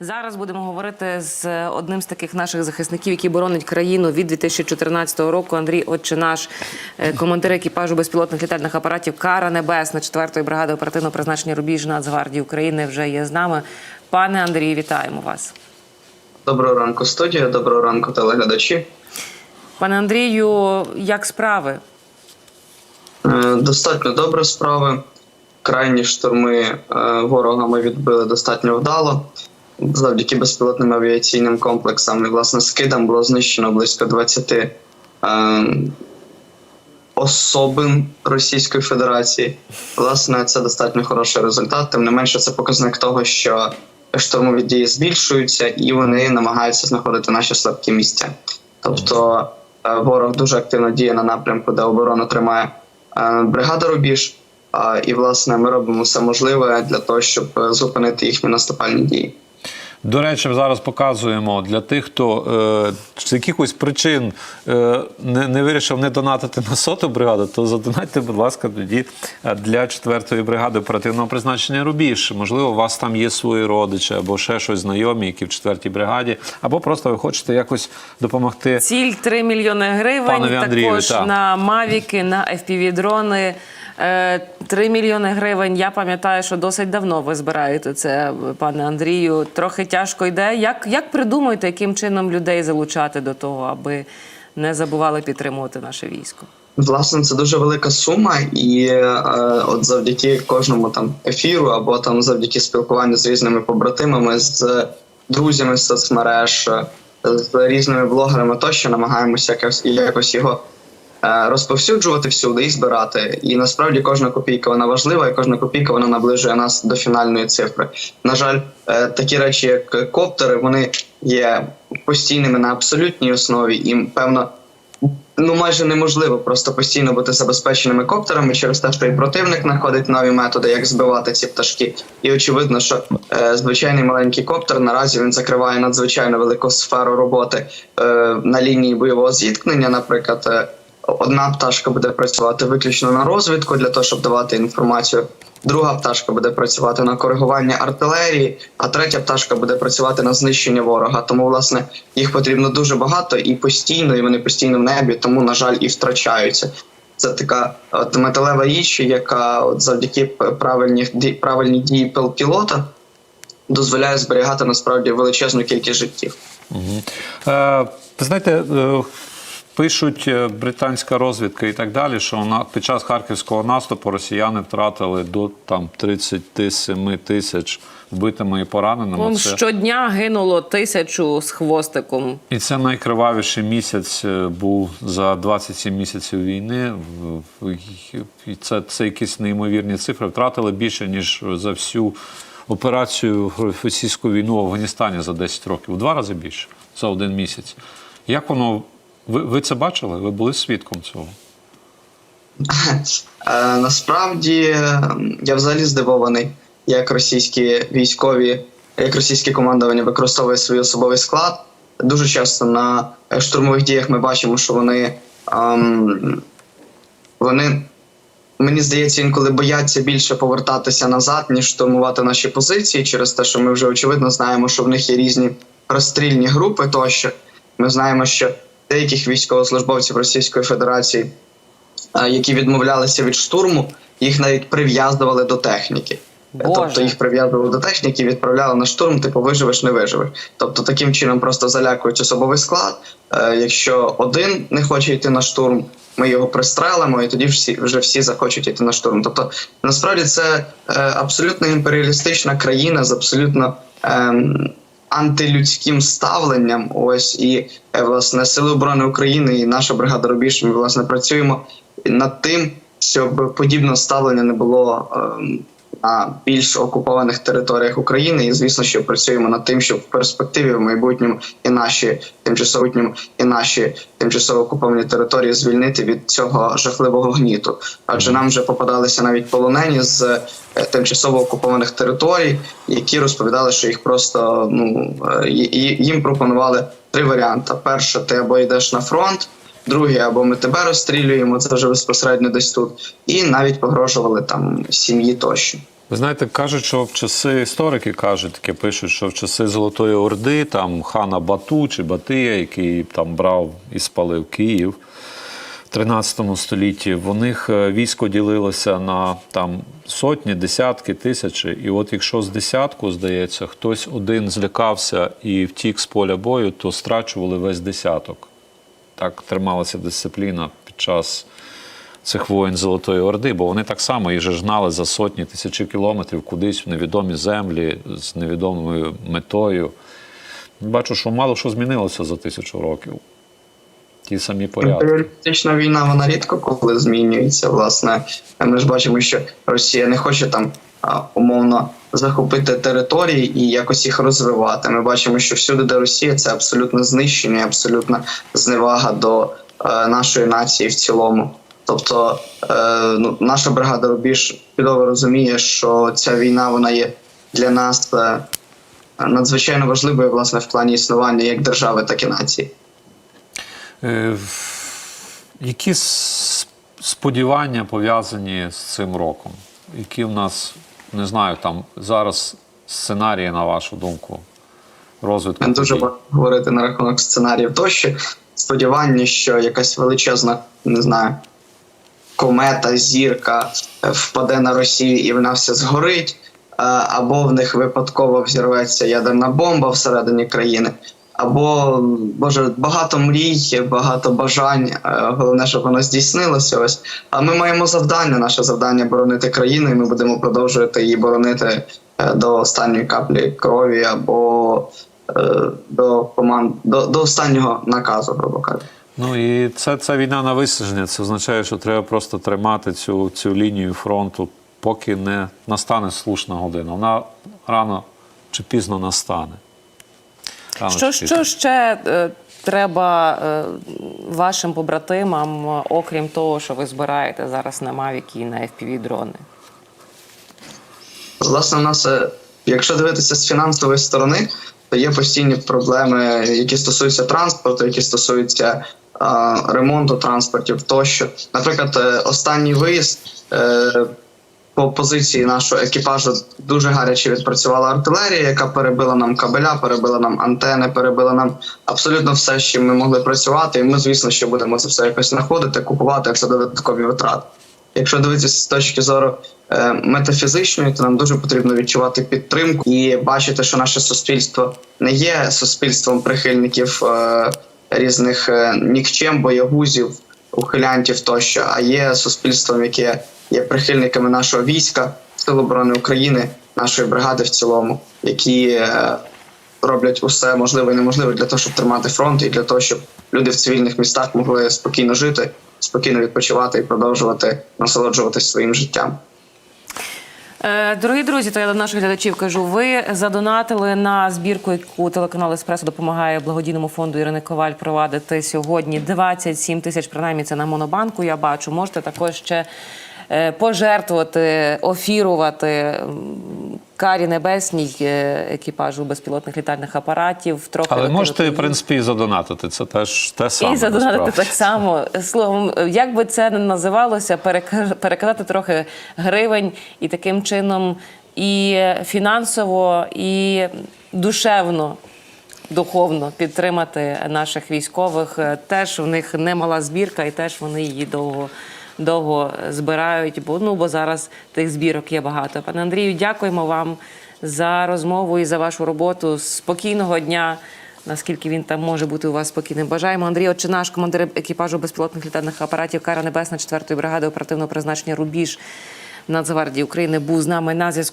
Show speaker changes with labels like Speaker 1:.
Speaker 1: Зараз будемо говорити з одним з таких наших захисників, який боронить країну від 2014 року. Андрій Отче наш, е, командир екіпажу безпілотних літальних апаратів Кара Небесна 4-ї бригади оперативного призначення Рубіж Нацгвардії України вже є з нами. Пане Андрію, вітаємо вас.
Speaker 2: Доброго ранку, студія. Доброго ранку, телеглядачі.
Speaker 1: Пане Андрію, як справи?
Speaker 2: Е, Достатньо добре справи. Крайні штурми е, ворога ми відбили достатньо вдало. Завдяки безпілотним авіаційним комплексам і власне скидам було знищено близько 20 е, особин Російської Федерації. Власне, це достатньо хороший результат. Тим не менше, це показник того, що штурмові дії збільшуються і вони намагаються знаходити наші слабкі місця. Тобто е, ворог дуже активно діє на напрямку, де оборону тримає е, бригада Рубіж. І власне ми робимо все можливе для того, щоб е, зупинити їхні наступальні дії.
Speaker 3: До речі, зараз показуємо для тих, хто е, з якихось причин е, не, не вирішив не донатити на соту бригаду, то задонатьте, будь ласка, тоді е, для 4-ї бригади оперативного призначення Рубіж. Можливо, у вас там є свої родичі або ще щось знайомі, які в 4-й бригаді, або просто ви хочете якось допомогти.
Speaker 1: Ціль 3 мільйони гривень.
Speaker 3: Панові Андрію,
Speaker 1: також
Speaker 3: так.
Speaker 1: на мавіки, на FPV-дрони. 3 мільйони гривень. Я пам'ятаю, що досить давно ви збираєте це, пане Андрію. Трохи тяжко йде. Як, як придумуєте, яким чином людей залучати до того, аби не забували підтримувати наше військо?
Speaker 2: Власне, це дуже велика сума, і е, от завдяки кожному там ефіру, або там завдяки спілкуванню з різними побратимами, з друзями соцмереж, е, з різними блогерами, тощо намагаємося якось якось його е, розповсюджувати всюди і збирати. І насправді кожна копійка вона важлива, і кожна копійка вона наближує нас до фінальної цифри. На жаль, е, такі речі, як коптери, вони є постійними на абсолютній основі, і певно ну майже неможливо просто постійно бути забезпеченими коптерами через те, що і противник знаходить нові методи, як збивати ці пташки. І очевидно, що е, звичайний маленький коптер наразі він закриває надзвичайно велику сферу роботи е, на лінії бойового зіткнення. Наприклад, е, одна пташка буде працювати виключно на розвідку для того, щоб давати інформацію. Друга пташка буде працювати на коригування артилерії, а третя пташка буде працювати на знищення ворога. Тому, власне, їх потрібно дуже багато і постійно, і вони постійно в небі, тому, на жаль, і втрачаються. Це така от металева річ, яка от завдяки правильній правильній дії пілота дозволяє зберігати насправді величезну кількість життів.
Speaker 3: Е, ви знаєте, е, пишуть е, британська розвідка і так далі, що на, під час харківського наступу росіяни втратили до там 37 тисяч вбитими і пораненими.
Speaker 1: Вон
Speaker 3: Це-
Speaker 1: щодня гинуло тисячу з хвостиком.
Speaker 3: І це найкривавіший місяць е, був за 27 місяців війни. І це, це якісь неймовірні цифри. Втратили більше, ніж за всю операцію російську війну в Афганістані за 10 років. У два рази більше за один місяць. Як воно. Ви, ви це бачили? Ви були свідком цього?
Speaker 2: Е, насправді я взагалі здивований, як російські військові, як російське командування використовує свій особовий склад. Дуже часто на штурмових діях ми бачимо, що вони, ем, вони мені здається, інколи бояться більше повертатися назад, ніж штурмувати наші позиції, через те, що ми вже очевидно знаємо, що в них є різні розстрільні групи. Тощо ми знаємо, що деяких військовослужбовців Російської Федерації які відмовлялися від штурму, їх навіть прив'язували до техніки.
Speaker 1: Боже.
Speaker 2: Тобто їх прив'язували до техніки, відправляли на штурм, типу виживеш, не виживеш. Тобто таким чином просто залякують особовий склад. Е, якщо один не хоче йти на штурм, ми його пристрелимо, і тоді всі вже всі захочуть йти на штурм. Тобто, насправді це е, абсолютно імперіалістична країна з абсолютно. ем, Антилюдським ставленням, ось і е, власне сили оборони України і наша бригада Рубіж. Ми власне працюємо над тим, щоб подібне ставлення не було ем, на більш окупованих територіях України. І звісно, що працюємо над тим, щоб в перспективі в майбутньому і наші тимчасово і наші тимчасово окуповані території звільнити від цього жахливого гніту. Адже нам вже попадалися навіть полонені з е, тимчасово окупованих територій, які розповідали, що їх просто ну е, їм пропонували три варіанти: перше, ти або йдеш на фронт. Друге, або ми тебе розстрілюємо, це вже безпосередньо десь тут, і навіть погрожували там сім'ї тощо.
Speaker 3: Ви знаєте, кажуть, що в часи історики кажуть, таке пишуть, що в часи Золотої Орди, там хана Бату чи Батия, який там брав і спалив Київ в 13 столітті, в них е, військо ділилося на там сотні, десятки, тисячі. І от якщо з десятку, здається, хтось один злякався і втік з поля бою, то страчували весь десяток. Так трималася дисципліна під час цих воїн Золотої Орди, бо вони так само їх же за сотні тисячі кілометрів кудись в невідомі землі з невідомою метою. Бачу, що мало що змінилося за тисячу років. Ті самі порядки.
Speaker 2: Імперіалістична війна вона рідко коли змінюється. Власне, ми ж бачимо, що Росія не хоче там умовно захопити території і якось їх розвивати. Ми бачимо, що всюди, де Росія, це абсолютно знищення, абсолютна зневага до е, нашої нації в цілому. Тобто е, ну, наша бригада Рубіж чудово розуміє, що ця війна вона є для нас е, надзвичайно важливою власне в плані існування як держави, так і нації.
Speaker 3: Які сподівання пов'язані з цим роком? Які в нас, не знаю, там зараз сценарії, на вашу думку, розвитку?
Speaker 2: Ми дуже багато говорити на рахунок сценаріїв тощо. Сподівання, що якась величезна, не знаю, комета, зірка е, впаде на Росію і вона все згорить, е, або в них випадково взірветься ядерна бомба всередині країни. Або боже, багато мрій, багато бажань. е, Головне, щоб воно здійснилося. Ось. А ми маємо завдання. Наше завдання боронити країну, і ми будемо продовжувати її боронити е, до останньої каплі крові або е, до команд до, до останнього наказу, грубо кажучи.
Speaker 3: Ну і це, це війна на висадження. Це означає, що треба просто тримати цю, цю лінію фронту, поки не настане слушна година. Вона рано чи пізно настане.
Speaker 1: Що, що ще е, треба е, вашим побратимам, е, окрім того, що ви збираєте зараз на Мавіки і на FPV дрони?
Speaker 2: Власне, у нас, е, якщо дивитися з фінансової сторони, то є постійні проблеми, які стосуються транспорту, які стосуються а, ремонту транспортів тощо. Наприклад, е, останній виїзд е, по позиції нашого екіпажу дуже гаряче відпрацювала артилерія, яка перебила нам кабеля, перебила нам антени, перебила нам абсолютно все, чим ми могли працювати. І ми, звісно, що будемо це все якось знаходити, купувати, це додаткові витрати. Якщо дивитися з точки зору е, метафізичної, то нам дуже потрібно відчувати підтримку і бачити, що наше суспільство не є суспільством прихильників е, різних е, нікчем, боягузів, ухилянтів тощо, а є суспільством, яке є прихильниками нашого війська, Сил оборони України, нашої бригади в цілому, які е, роблять усе можливе і неможливе для того, щоб тримати фронт, і для того, щоб люди в цивільних містах могли спокійно жити, спокійно відпочивати і продовжувати насолоджуватись своїм життям.
Speaker 1: Е, Дорогі друзі, то я до наших глядачів кажу. Ви задонатили на збірку, яку телеканал Еспресо допомагає благодійному фонду Ірини Коваль провадити сьогодні. 27 тисяч, принаймні це на монобанку. Я бачу. Можете також ще пожертвувати, офірувати карі небесній е, екіпажу безпілотних літальних апаратів. Трохи
Speaker 3: Але можете, в принципі, і задонатити. Це теж те саме.
Speaker 1: І задонатити
Speaker 3: насправді.
Speaker 1: так само. Словом, як би це не називалося, перека- перекидати трохи гривень і таким чином і фінансово, і душевно. Духовно підтримати наших військових. Е, Теж у них немала збірка, і теж вони її довго, довго збирають. Бо ну бо зараз тих збірок є багато. Пане Андрію, дякуємо вам за розмову і за вашу роботу. Спокійного дня наскільки він там може бути у вас спокійним. Бажаємо Андрій Отчинаш, командир екіпажу безпілотних літальних апаратів Кара Небесна 4-ї бригади оперативного призначення Рубіж Нацгвардії України, був з нами на зв'язку.